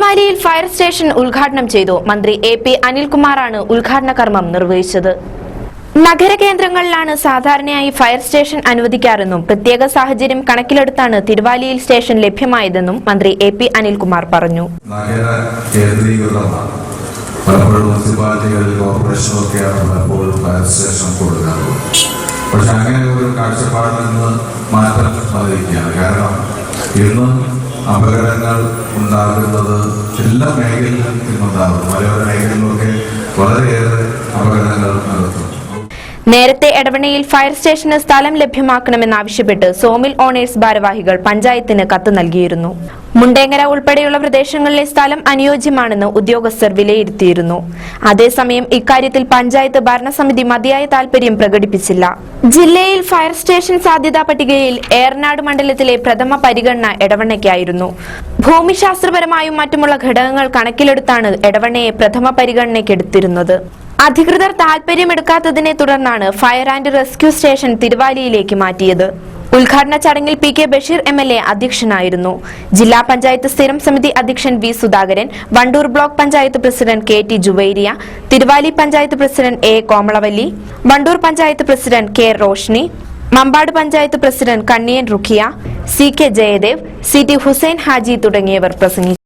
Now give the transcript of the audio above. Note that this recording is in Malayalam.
തിരുവാലിയിൽ ഫയർ സ്റ്റേഷൻ ഉദ്ഘാടനം ചെയ്തു മന്ത്രി എ പി അനിൽകുമാറാണ് ഉദ്ഘാടന കർമ്മം നിർവഹിച്ചത്. നഗരകേന്ദ്രങ്ങളിലാണ് സാധാരണയായി ഫയർ സ്റ്റേഷൻ അനുവദിക്കാറെന്നും പ്രത്യേക സാഹചര്യം കണക്കിലെടുത്താണ് തിരുവാലിയിൽ സ്റ്റേഷൻ ലഭ്യമായതെന്നും മന്ത്രി എ പി അനിൽകുമാർ പറഞ്ഞു. ഫയർ സ്റ്റേഷൻ അങ്ങനെ ഒരു കാരണം ഇന്ന് അപകടങ്ങൾ ഉണ്ടാകുന്നത് എല്ലാ മേഖലയിലും ഉണ്ടാകും മലയോര മേഖലകളിലൊക്കെ വളരെയേറെ അപകടങ്ങൾ നേരത്തെ എടവണ്ണയിൽ ഫയർ സ്റ്റേഷന് സ്ഥലം ലഭ്യമാക്കണമെന്നാവശ്യപ്പെട്ട് സോമിൽ ഓണേഴ്സ് ഭാരവാഹികൾ പഞ്ചായത്തിന് കത്ത് നൽകിയിരുന്നു. മുണ്ടേങ്ങര ഉൾപ്പെടെയുള്ള പ്രദേശങ്ങളിലെ സ്ഥലം അനുയോജ്യമാണെന്ന് ഉദ്യോഗസ്ഥർ വിലയിരുത്തിയിരുന്നു. അതേസമയം ഇക്കാര്യത്തിൽ പഞ്ചായത്ത് ഭരണസമിതി മതിയായ താൽപര്യം പ്രകടിപ്പിച്ചില്ല. ജില്ലയിൽ ഫയർ സ്റ്റേഷൻ സാധ്യതാ പട്ടികയിൽ ഏറനാട് മണ്ഡലത്തിലെ പ്രഥമ പരിഗണന എടവണ്ണയ്ക്കായിരുന്നു. ഭൂമിശാസ്ത്രപരമായും മറ്റുമുള്ള ഘടകങ്ങൾ കണക്കിലെടുത്താണ് എടവണ്ണയെ പ്രഥമ പരിഗണനയ്ക്കെടുത്തിരുന്നത്. അധികൃതർ താൽപര്യമെടുക്കാത്തതിനെ തുടർന്നാണ് ഫയർ ആൻഡ് റെസ്ക്യൂ സ്റ്റേഷൻ തിരുവാലിയിലേക്ക് മാറ്റിയത്. ഉദ്ഘാടന ചടങ്ങിൽ P K Basheer M L A അധ്യക്ഷനായിരുന്നു. ജില്ലാ പഞ്ചായത്ത് സ്ഥിരം സമിതി അധ്യക്ഷൻ V Sudhakaran Wandoor block panchayat president K T Juvairiya Thiruvali panchayat president A Komalavalli Wandoor panchayat president K Roshni Mampad panchayat president Kanniyan Rukhiya C K Jayadev C T Hussain Haji തുടങ്ങിയവർ പ്രസംഗിച്ചു.